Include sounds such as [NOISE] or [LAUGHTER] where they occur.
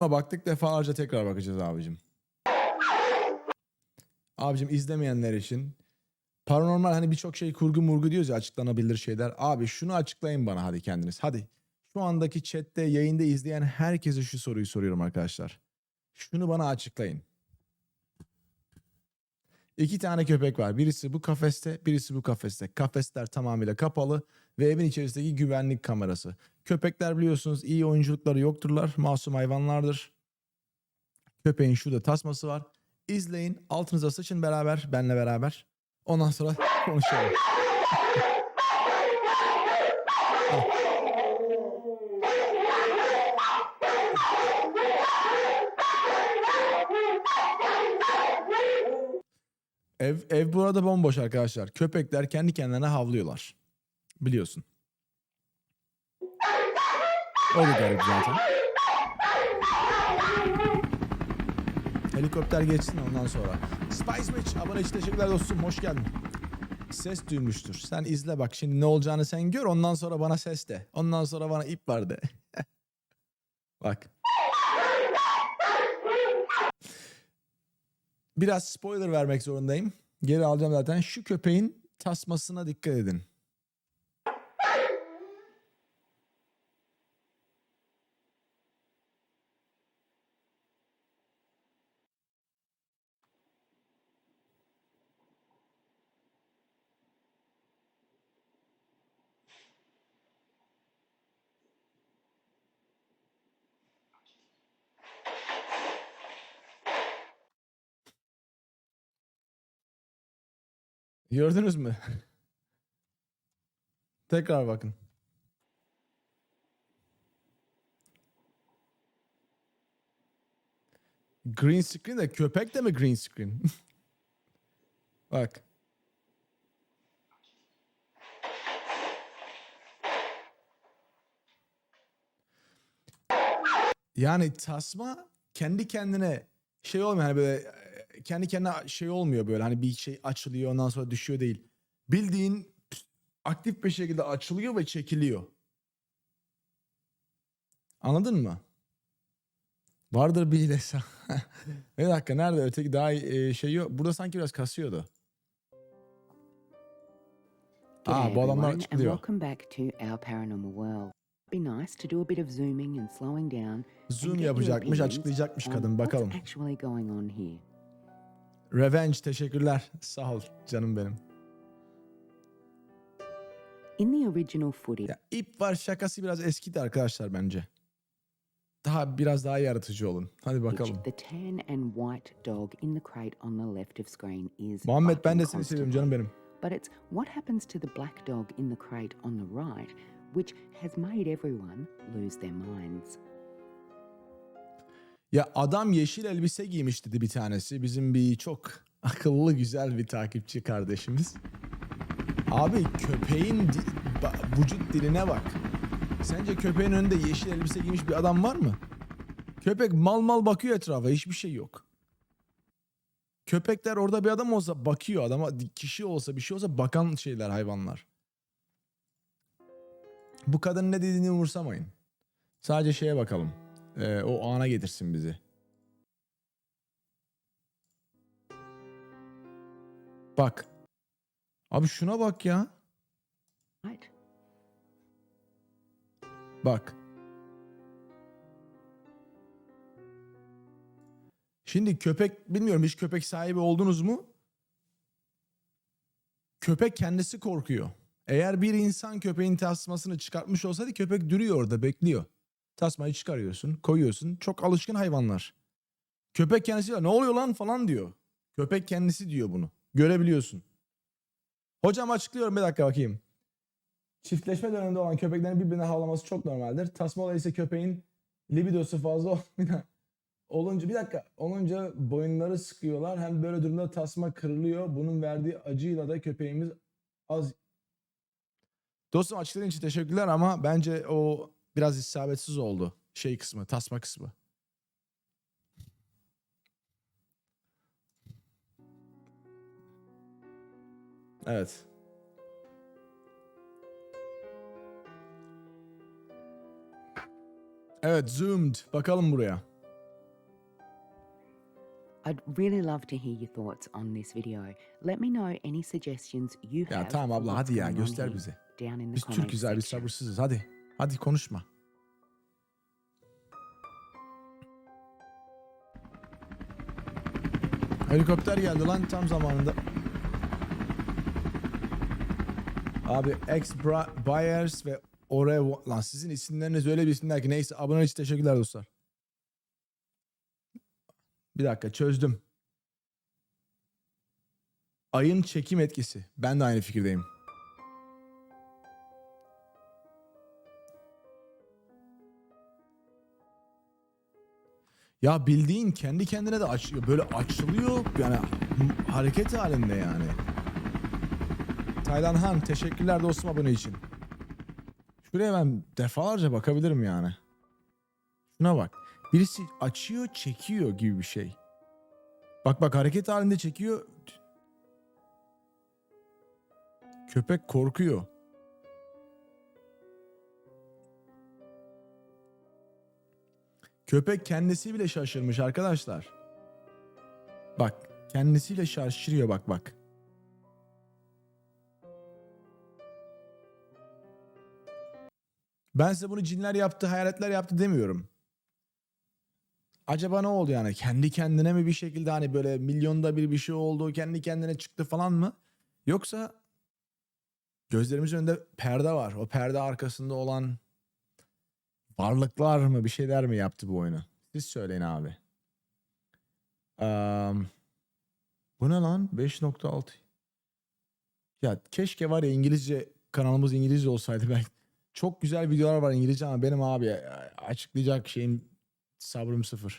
Ama baktık defalarca tekrar bakacağız abicim. Abicim izlemeyenler için paranormal hani birçok şey kurgu murgu diyoruz ya açıklanabilir şeyler. Abi şunu açıklayın bana hadi kendiniz. Hadi. Şu andaki chatte yayında izleyen herkese şu soruyu soruyorum arkadaşlar. Şunu bana açıklayın. İki tane köpek var. Birisi bu kafeste, birisi bu kafeste. Kafesler tamamıyla kapalı ve evin içerisindeki güvenlik kamerası. Köpekler biliyorsunuz iyi oyunculukları yokturlar. Masum hayvanlardır. Köpeğin şurada tasması var. İzleyin, altınıza sıçın beraber, benle beraber. Ondan sonra [LAUGHS] konuşalım. Ev, ev bu arada bomboş arkadaşlar. Köpekler kendi kendilerine havlıyorlar. Biliyorsun. O da garip zaten. Helikopter geçsin ondan sonra. Spice Witch abone için teşekkürler dostum. Hoş geldin. Ses duymuştur. Sen izle bak şimdi ne olacağını sen gör. Ondan sonra bana ses de. Ondan sonra bana ip var de. [LAUGHS] bak. Biraz spoiler vermek zorundayım. Geri alacağım zaten. Şu köpeğin tasmasına dikkat edin. Gördünüz mü? [LAUGHS] Tekrar bakın. Green screen de köpek de mi green screen? [LAUGHS] Bak. Yani tasma kendi kendine şey olmuyor hani böyle kendi kendine şey olmuyor böyle hani bir şey açılıyor ondan sonra düşüyor değil. Bildiğin aktif bir şekilde açılıyor ve çekiliyor. Anladın mı? Vardır bir hilesi. [LAUGHS] bir dakika nerede öteki daha e, şey yok. Burada sanki biraz kasıyordu. Aa bu adamlar açıklıyor. welcome back to our paranormal world. Be nice to do a bit of zooming and slowing down. Zoom yapacakmış, açıklayacakmış kadın. Bakalım. actually going on here. Revenge teşekkürler. Sağ ol canım benim. In the original footage, Ya ip var şakası biraz eskidi arkadaşlar bence. Daha biraz daha yaratıcı olun. Hadi bakalım. the tan and white dog in the crate on the left of screen is Muhammed ben de seni seviyorum canım benim. But it's what happens to the black dog in the crate on the right, which has made everyone lose their minds. Ya adam yeşil elbise giymiş dedi bir tanesi. Bizim bir çok akıllı güzel bir takipçi kardeşimiz. Abi köpeğin di- vücut diline bak. Sence köpeğin önünde yeşil elbise giymiş bir adam var mı? Köpek mal mal bakıyor etrafa hiçbir şey yok. Köpekler orada bir adam olsa bakıyor adama kişi olsa bir şey olsa bakan şeyler hayvanlar. Bu kadının ne dediğini umursamayın. Sadece şeye bakalım. Ee, o ana getirsin bizi. Bak. Abi şuna bak ya. Right? Bak. Şimdi köpek bilmiyorum hiç köpek sahibi oldunuz mu? Köpek kendisi korkuyor. Eğer bir insan köpeğin tasmasını çıkartmış olsaydı köpek duruyor orada bekliyor. Tasmayı çıkarıyorsun, koyuyorsun. Çok alışkın hayvanlar. Köpek kendisi ne oluyor lan falan diyor. Köpek kendisi diyor bunu. Görebiliyorsun. Hocam açıklıyorum bir dakika bakayım. Çiftleşme döneminde olan köpeklerin birbirine havlaması çok normaldir. Tasma olayı ise köpeğin libidosu fazla ol- [LAUGHS] olunca bir dakika olunca boyunları sıkıyorlar. Hem böyle durumda tasma kırılıyor. Bunun verdiği acıyla da köpeğimiz az Dostum açıkladığın için teşekkürler ama bence o biraz isabetsiz oldu. Şey kısmı, tasma kısmı. Evet. Evet zoomed. Bakalım buraya. I'd really love to hear your thoughts on this video. Let me know any suggestions you have. Ya tamam abla hadi ya göster bize. Biz Türk'üz abi sabırsızız hadi. Hadi konuşma. Helikopter geldi lan tam zamanında. Abi ex Byers ve Ore lan sizin isimleriniz öyle bir isimler ki neyse abone için teşekkürler dostlar. Bir dakika çözdüm. Ayın çekim etkisi. Ben de aynı fikirdeyim. Ya bildiğin kendi kendine de açıyor. Böyle açılıyor. Yani hareket halinde yani. Taylan Han teşekkürler dostum abone için. Şuraya ben defalarca bakabilirim yani. Şuna bak. Birisi açıyor çekiyor gibi bir şey. Bak bak hareket halinde çekiyor. Köpek korkuyor. Köpek kendisi bile şaşırmış arkadaşlar. Bak kendisiyle şaşırıyor bak bak. Ben size bunu cinler yaptı, hayaletler yaptı demiyorum. Acaba ne oldu yani? Kendi kendine mi bir şekilde hani böyle milyonda bir bir şey oldu, kendi kendine çıktı falan mı? Yoksa gözlerimizin önünde perde var. O perde arkasında olan varlıklar mı bir şeyler mi yaptı bu oyunu? Siz söyleyin abi. Am, bu ne lan? 5.6. Ya keşke var ya İngilizce kanalımız İngilizce olsaydı belki. Çok güzel videolar var İngilizce ama benim abi açıklayacak şeyim sabrım sıfır.